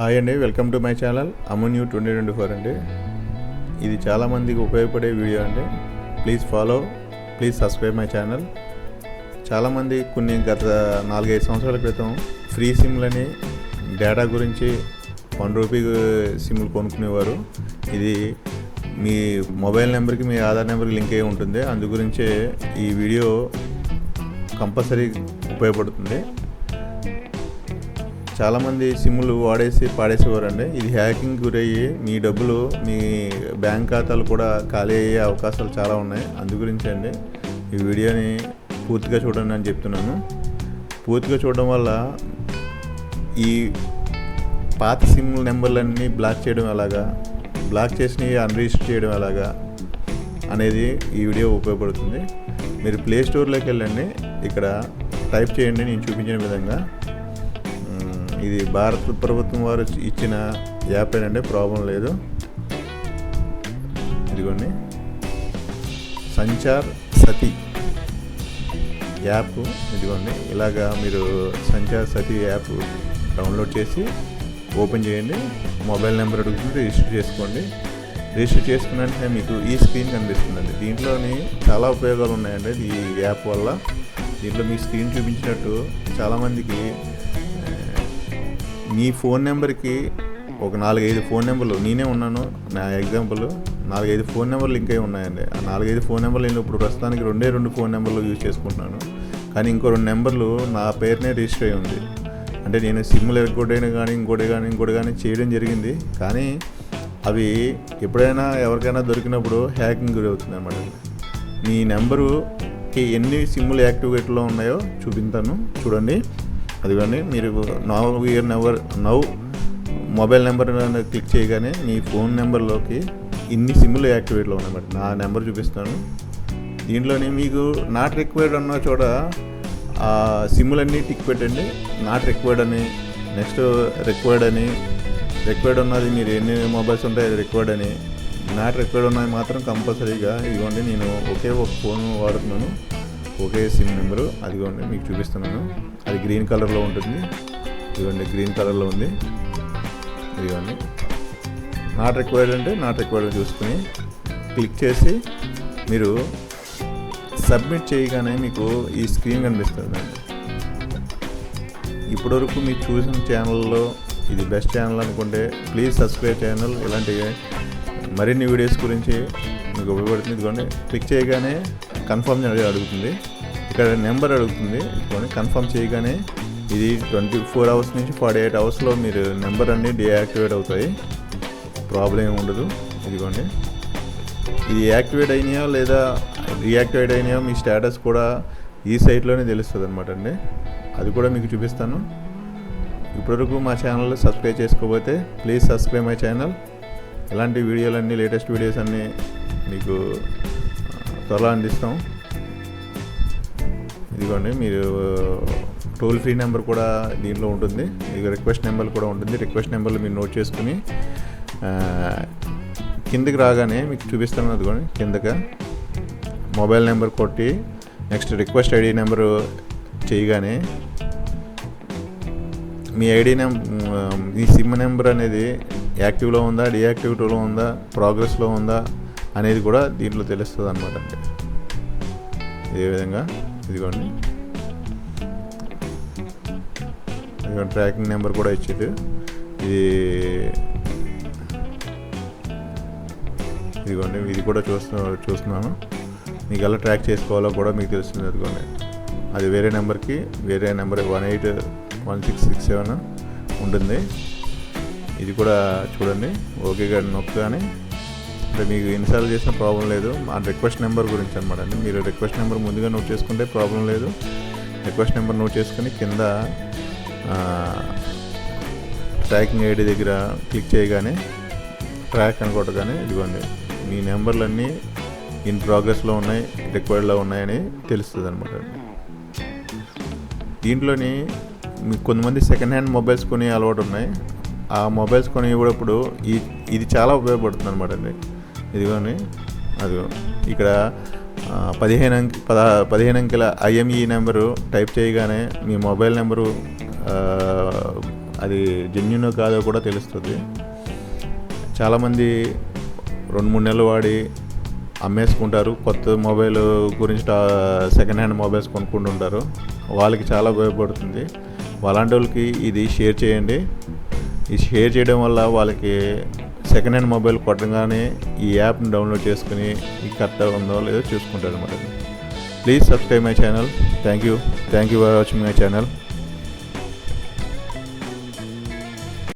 Hi అండి welcome to my channel. అమన్యూ twenty twenty four అండి. ఇది చాలామందికి ఉపయోగపడే వీడియో అండి. Please follow please subscribe my channel. చాలామంది కొన్ని గత నాలుగైదు సంవత్సరాల క్రితం ఫ్రీ సిమ్లని డేటా గురించి వన్ రూపీ సిమ్లు కొనుక్కునేవారు. ఇది మీ మొబైల్ నెంబర్కి మీ ఆధార్ నెంబర్కి లింక్ అయి ఉంటుంది. అందు గురించే ఈ వీడియో కంపల్సరీ ఉపయోగపడుతుంది. చాలామంది సిమ్లు వాడేసి పాడేసేవారండి. ఇది హ్యాకింగ్ గురయ్యి మీ డబ్బులు మీ బ్యాంక్ ఖాతాలు కూడా ఖాళీ అయ్యే అవకాశాలు చాలా ఉన్నాయి. అందు గురించి అండి ఈ వీడియోని పూర్తిగా చూడండి అని చెప్తున్నాను. పూర్తిగా చూడడం వల్ల ఈ పాత సిమ్ నెంబర్లన్నీ బ్లాక్ చేయడం ఎలాగా బ్లాక్ చేసి అన్రిజిస్టర్ చేయడం ఎలాగా అనేది ఈ వీడియో ఉపయోగపడుతుంది. మీరు ప్లే స్టోర్లోకి వెళ్ళండి. ఇక్కడ టైప్ చేయండి నేను చూపించిన విధంగా. ఇది భారత ప్రభుత్వం వారు ఇచ్చిన యాప్ ఏంటంటే ప్రాబ్లం లేదు. ఇదిగోండి. సంచార్ సతి యాప్ ఇదిగోండి. ఇలాగా మీరు సంచార్ సతి యాప్ డౌన్లోడ్ చేసి ఓపెన్ చేయండి. మొబైల్ నెంబర్ అడుగుతుంది రిజిస్టర్ చేసుకోండి. రిజిస్టర్ చేసుకున్నట్టు మీకు ఈ స్క్రీన్ కనిపిస్తుందండి. దీంట్లోని చాలా ఉపయోగాలు ఉన్నాయండి ఈ యాప్ వల్ల. దీంట్లో మీ స్క్రీన్ చూపించినట్టు చాలామందికి మీ ఫోన్ నెంబర్కి ఒక నాలుగైదు ఫోన్ నెంబర్లు. నేనే ఉన్నాను నా ఎగ్జాంపుల్ నాలుగైదు ఫోన్ నెంబర్లు ఇంకా ఉన్నాయండి. ఆ నాలుగైదు ఫోన్ నెంబర్లు నేను ఇప్పుడు ప్రస్తుతానికి రెండే రెండు ఫోన్ నెంబర్లు యూజ్ చేసుకుంటున్నాను. కానీ ఇంకో రెండు నెంబర్లు నా పేరునే రిజిస్టర్ అయి ఉంది. అంటే నేను సిమ్లు ఎరగొట్టైనా కానీ ఇంకోటి కానీ ఇంకోటి కానీ చేయడం జరిగింది. కానీ అవి ఎప్పుడైనా ఎవరికైనా దొరికినప్పుడు హ్యాకింగ్ గురి అవుతుంది అనమాట మీ నెంబరుకి ఎన్ని సిమ్లు యాక్టివేట్లో ఉన్నాయో చూపించాను చూడండి. అదిగోండి మీరు now year number now mobile number click చేయగానే మీ ఫోన్ నెంబర్లోకి ఇన్ని సిమ్లు యాక్టివేట్లో ఉన్నాయి నా నెంబర్ చూపిస్తాను. దీంట్లోనే మీకు నాట్ రిక్వైర్డ్ అన్న చోట ఆ సిమ్లన్నీ టిక్ పెట్టండి. నాట్ రిక్వైర్డ్ అని నెక్స్ట్ రిక్వైర్డ్ అని రిక్వైర్డ్ ఉన్నది మీరు ఎన్ని మొబైల్స్ ఉంటాయి రిక్వైర్డ్ అని నాట్ రిక్వైర్డ్ ఉన్నది మాత్రం కంపల్సరీగా ఇదిగోండి నేను ఒకే ఒక ఫోన్ వాడుతున్నాను. ఒకే సిమ్ నెంబరు. అదిగోండి మీకు చూపిస్తున్నాను. అది గ్రీన్ కలర్లో ఉంటుంది. ఇదిగోండి గ్రీన్ కలర్లో ఉంది. ఇదిగోండి. నాట్ రిక్వైర్డ్ అంటే నాట్ రిక్వైర్డ్ చూసుకుని క్లిక్ చేసి మీరు సబ్మిట్ చేయగానే మీకు ఈ స్క్రీన్ కనిపిస్తుంది. ఇప్పటివరకు మీరు చూసిన ఛానల్లో ఇది బెస్ట్ ఛానల్ అనుకుంటే ప్లీజ్ సబ్స్క్రైబ్ ఛానల్. ఇలాంటి మరిన్ని వీడియోస్ గురించి మీకు ఉపయోగపడుతుంది. ఇదిగోండి క్లిక్ చేయగానే కన్ఫర్మ్ అడుగుతుంది. ఇక్కడ నెంబర్ అడుగుతుంది. ఇదిగోండి కన్ఫర్మ్ చేయగానే ఇది ట్వంటీ ఫోర్ అవర్స్ నుంచి ఫార్టీ ఎయిట్ అవర్స్లో మీరు నెంబర్ అన్నీ డియాక్టివేట్ అవుతాయి. ప్రాబ్లం ఏమి ఉండదు. ఇదిగోండి. ఇది యాక్టివేట్ అయినాయో లేదా రీయాక్టివేట్ అయినాయో మీ స్టేటస్ కూడా ఈ సైట్లోనే తెలుస్తుంది అనమాట అండి. అది కూడా మీకు చూపిస్తాను. ఇప్పటివరకు మా ఛానల్ సబ్స్క్రైబ్ చేసుకోకపోతే ప్లీజ్ సబ్స్క్రైబ్ మై ఛానల్ ఇలాంటి వీడియోలన్నీ లేటెస్ట్ వీడియోస్ అన్నీ మీకు త్వరలో అందిస్తాం. ఇదిగోండి మీరు uh, టోల్ ఫ్రీ నెంబర్ కూడా దీనిలో ఉంటుంది. ఇది రిక్వెస్ట్ నెంబర్ కూడా ఉంటుంది. రిక్వెస్ట్ నెంబర్లు మీరు నోట్ చేసుకుని uh, కిందకి రాగానే మీకు చూపిస్తాను అదిగోండి కిందక. మొబైల్ నెంబర్ కొట్టి నెక్స్ట్ రిక్వెస్ట్ ఐడి నెంబరు చేయగానే మీ ఐడి నెం uh, మీ సిమ్ నెంబర్ అనేది యాక్టివ్లో ఉందా డియాక్టివ్లో ఉందా ప్రోగ్రెస్లో ఉందా అనేది కూడా దీంట్లో తెలుస్తుంది అనమాట అంటే ఏ విధంగా ఇదిగోండి. ఇదిగోండి ట్రాకింగ్ నెంబర్ కూడా ఇచ్చేది. ఇది ఇదిగోండి ఇది కూడా చూస్తున్నా చూస్తున్నాను. మీకు ఎలా ట్రాక్ చేసుకోవాలో కూడా మీకు తెలుస్తుంది అదిగోండి. అది వేరే నెంబర్కి వేరే number one eight one six six seven ఉంటుంది. ఇది కూడా చూడండి. ఓకే గారి నొక్కగానే అంటే మీకు ఇన్స్టాల్ చేసిన ప్రాబ్లం లేదు. ఆ రిక్వెస్ట్ నెంబర్ గురించి అనమాట అండి. మీరు రిక్వెస్ట్ నెంబర్ ముందుగా నోట్ చేసుకుంటే ప్రాబ్లం లేదు. రిక్వెస్ట్ నెంబర్ నోట్ చేసుకుని కింద ట్రాకింగ్ ఐడి దగ్గర క్లిక్ చేయగానే ట్రాక్ అనుకోవటగానే ఇదిగోండి మీ నెంబర్లన్నీ ఇన్ ప్రోగ్రెస్లో ఉన్నాయి రిక్వైర్డ్లో ఉన్నాయని తెలుస్తుంది అనమాట దీంట్లోని మీకు కొంతమంది సెకండ్ హ్యాండ్ మొబైల్స్ కొని అలవాటు ఉన్నాయి. ఆ మొబైల్స్ కొని ఇవ్వడప్పుడు ఈ ఇది చాలా ఉపయోగపడుతుంది అనమాట అండి. ఇదిగోని అదిగో. ఇక్కడ పదిహేను అంక పద పదిహేను అంకెల ఐఎంఈ నెంబరు టైప్ చేయగానే మీ మొబైల్ నెంబరు అది జెన్యున్ కాదో కూడా తెలుస్తుంది. చాలామంది రెండు మూడు నెలలు వాడి అమ్మేసుకుంటారు. కొత్త మొబైల్ గురించి టా- సెకండ్ హ్యాండ్ మొబైల్స్ కొనుక్కుంటుంటారు. వాళ్ళకి చాలా ఉపయోగపడుతుంది. అలాంటి వాళ్ళకి ఇది షేర్ చేయండి. ఈ షేర్ చేయడం వల్ల వాళ్ళకి సెకండ్ హ్యాండ్ మొబైల్ కొట్టగానే ఈ యాప్ని డౌన్లోడ్ చేసుకుని ఈ కరెక్ట్గా ఉందో లేదో చూసుకుంటారు అనమాట please subscribe my channel thank you thank you for watching my channel